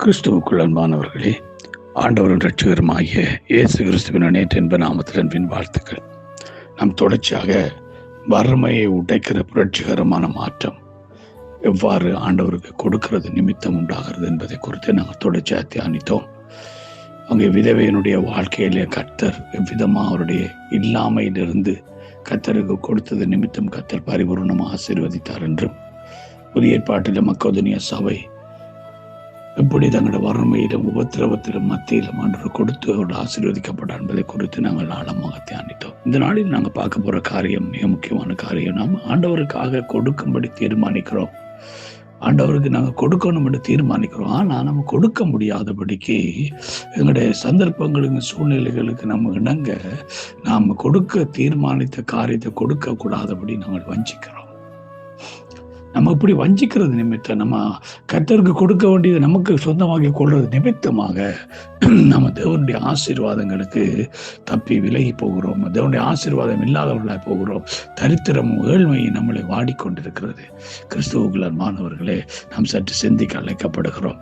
கிறிஸ்துவுக்குள் அன்பானவர்களே ஆண்டவரின் ரட்சகருமாகிய இயேசு கிறிஸ்துவின் நேற்று என்ப நாமத்தில் அன்பின் வாழ்த்துக்கள். நாம் தொடர்ச்சியாக வறுமையை உடைக்கிற புரட்சிகரமான மாற்றம் எவ்வாறு ஆண்டவருக்கு கொடுக்கிறது நிமித்தம் உண்டாகிறது என்பதை குறித்து நாங்கள் தொடர்ச்சியாக தியானித்தோம். அங்கே விதவையினுடைய வாழ்க்கையிலே கர்த்தர் எவ்விதமாக அவருடைய இல்லாமையிலிருந்து கத்தருக்கு கொடுத்தது நிமித்தம் கத்தர் பரிபூர்ணமாக ஆசீர்வதித்தார் என்றும் புதிய ஏற்பாட்டில் மக்கோதனிய சபை எப்படி தங்களோட வறுமையிலும் உபத்திரவத்திலும் மத்தியிலும் அன்று கொடுத்து அவரோட ஆசீர்வதிக்கப்பட்டார் என்பதை குறித்து நாங்கள் ஆழமாக தியானித்தோம். இந்த நாளில் நாங்கள் பார்க்க போற காரியம் மிக முக்கியமான காரியம். நாம் ஆண்டவருக்காக கொடுக்கும்படி தீர்மானிக்கிறோம். ஆண்டவருக்கு நாங்கள் கொடுக்கணும் என்று தீர்மானிக்கிறோம். ஆனால் நம்ம கொடுக்க முடியாதபடிக்கு எங்களுடைய சந்தர்ப்பங்களுக்கு சூழ்நிலைகளுக்கு நம்ம இணங்க நாம் கொடுக்க தீர்மானித்த காரியத்தை கொடுக்க கூடாதபடி நாங்கள் வஞ்சிக்கிறோம் நம்ம இப்படி வஞ்சிக்கிறது நிமித்தம்? நம்ம கத்தருக்கு கொடுக்க வேண்டியது நமக்கு சொந்தமாகி கொள்றது நிமித்தமாக நம்ம தேவனுடைய ஆசீர்வாதங்களுக்கு தப்பி விலகி போகிறோம். தேவனுடைய ஆசீர்வாதம் இல்லாதவர்களாக போகிறோம். தரித்திரமும் ஏழ்மையும் நம்மளை வாடிக்கொண்டிருக்கிறது. கிறிஸ்துவுக்குள்ள மாணவர்களே நாம் சற்று சிந்திக்க அழைக்கப்படுகிறோம்.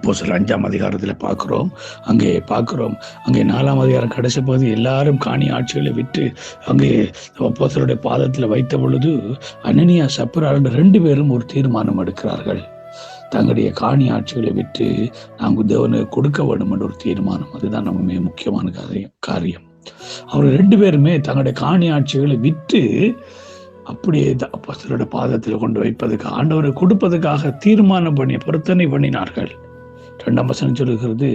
அப்போ சில அஞ்சாம் அதிகாரத்தில் பார்க்குறோம். அங்கே பார்க்குறோம். அங்கே நாலாம் அதிகாரம் கடைசி பகுதி எல்லாரும் காணி ஆட்சிகளை விட்டு அங்கே அப்போசருடைய பாதத்தில் வைத்த பொழுது அனனியா சப்பரால் ரெண்டு பேரும் ஒரு தீர்மானம் எடுக்கிறார்கள். தங்களுடைய காணி ஆட்சிகளை விட்டு நாங்கள் தேவனுக்கு கொடுக்க வேண்டும் என்ற ஒரு தீர்மானம். அதுதான் நம்ம மிக முக்கியமான காரியம் காரியம். அவர் ரெண்டு பேருமே தங்களுடைய காணி ஆட்சிகளை விட்டு அப்படியே அப்போசரோட பாதத்தில் கொண்டு வைப்பதுக்கு ஆண்டவரை கொடுப்பதற்காக தீர்மானம் பண்ணி பொருத்தனை பண்ணினார்கள். ரெண்டாம் வசனம் சொல்லுகிறது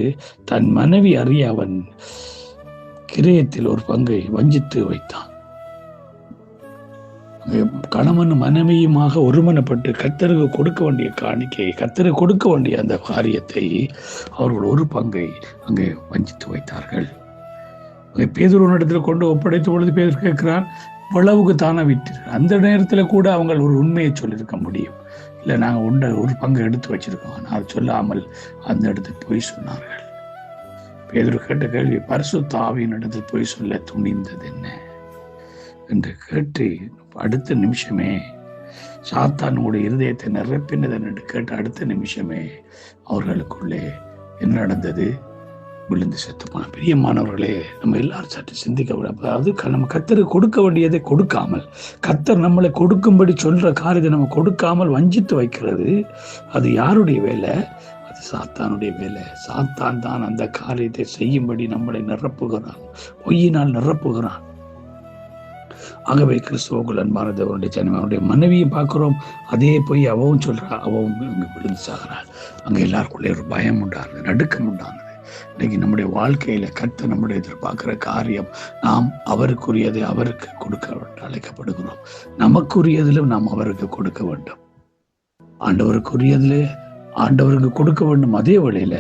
தன் மனைவி அறிய அவன் கிரயத்தில் ஒரு பங்கை வஞ்சித்து வைத்தான். கணவன் மனைவியுமாக ஒருமனப்பட்டு கத்தருக்கு கொடுக்க வேண்டிய காணிக்கை கத்தரு கொடுக்க வேண்டிய அந்த காரியத்தை அவர்கள் ஒரு பங்கை அங்கே வஞ்சித்து வைத்தார்கள். பேதூர் கொண்டு ஒப்படைத்த பொழுது பேர் கேட்கிறான் இவ்வளவுக்கு தானே விட்டு அந்த நேரத்தில் கூட அவங்க ஒரு உண்மையை சொல்லியிருக்க முடியும். இல்லை நாங்கள் உண்ட ஒரு பங்கு எடுத்து வச்சிருக்கோம். ஆனால் சொல்லாமல் அந்த இடத்துக்கு போய் சொன்னார்கள். பேதர் கேட்ட கேள்வி பரிசு தாவியின் இடத்தில் போய் சொல்ல துணிந்தது என்ன? என்று கேட்டு அடுத்த நிமிஷமே சாத்தானுடைய இருதயத்தை நிரப்பினது என்று கேட்ட அடுத்த நிமிஷமே அவர்களுக்குள்ளே என்ன நடந்தது? விழுந்து செத்து செத்துப்பான் பிரியமானவர்களே நம்ம எல்லாரும் சற்று சிந்திக்க அதாவது நம்ம கத்தருக்கு கொடுக்க வேண்டியதை கொடுக்காமல் கத்தர் நம்மளை கொடுக்கும்படி சொல்ற காரியத்தை நம்ம கொடுக்காமல் வஞ்சித்து வைக்கிறது அது யாருடைய வேலை? அது சாத்தானுடைய வேலை. சாத்தான் தான் அந்த காரியத்தை செய்யும்படி நம்மளை நிரப்புகிறான். பொய்யினால் நிரப்புகிறான். ஆகவே கிறிஸ்துவகுல் அன்பான தேவனுடைய ஜனம் அவருடைய மனைவியை பார்க்கிறோம். அதே போய் அவவும் சொல்றா அவவும் அங்கே விழுந்து சாகிறாள். அங்கே எல்லாருக்குள்ளே ஒரு பயம் உண்டானது நடுக்கம் உண்டானது. இன்னைக்கு நம்முடைய வாழ்க்கையில கத்து நம்முடைய எதிர்பார்க்கிற காரியம் நாம் அவருக்குரியதை அவருக்கு கொடுக்க அழைக்கப்படுகிறோம். நமக்குரியதிலும் நாம் அவருக்கு கொடுக்க வேண்டும். ஆண்டவருக்குரியதிலே ஆண்டவருக்கு கொடுக்க வேண்டும். அதே வழியில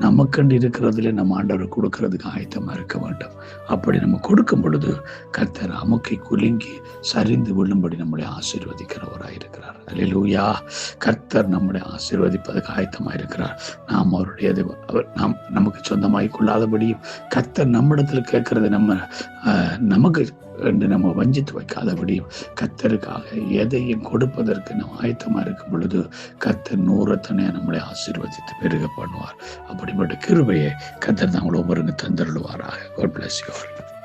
நமக்கண்டு இருக்கிறதுல நம்ம ஆண்டவருக்கு கொடுக்கறதுக்கு ஆயத்தமா இருக்க வேண்டும். அப்படி நம்ம கொடுக்கும் பொழுது கர்த்தர் அமுக்கை குலுங்கி சரிந்து விழும்படி நம்மளை ஆசீர்வதிக்கிறவராக இருக்கிறார். அலிலூயா கர்த்தர் நம்மளை ஆசீர்வதிப்பதற்கு ஆயத்தமாக இருக்கிறார். நாம் அவருடையது அவர் நாம் நமக்கு சொந்தமாய் கொள்ளாதபடியும் கர்த்தர் நம்மிடத்தில் கேட்கறது நம்ம நமக்கு என்று நம்ம வஞ்சித்து வைக்காதபடியும் கத்தருக்காக எதையும் கொடுப்பதற்கு நம்ம ஆயத்தமாக இருக்கும் பொழுது கத்தர் நூறத்தனையாக நம்மளை ஆசீர்வதித்து பெருக பண்ணுவார். அப்படிப்பட்ட கிருபையை கத்தர் தான் ஒவ்வொருங்க தந்தருள்வாராக. God bless you.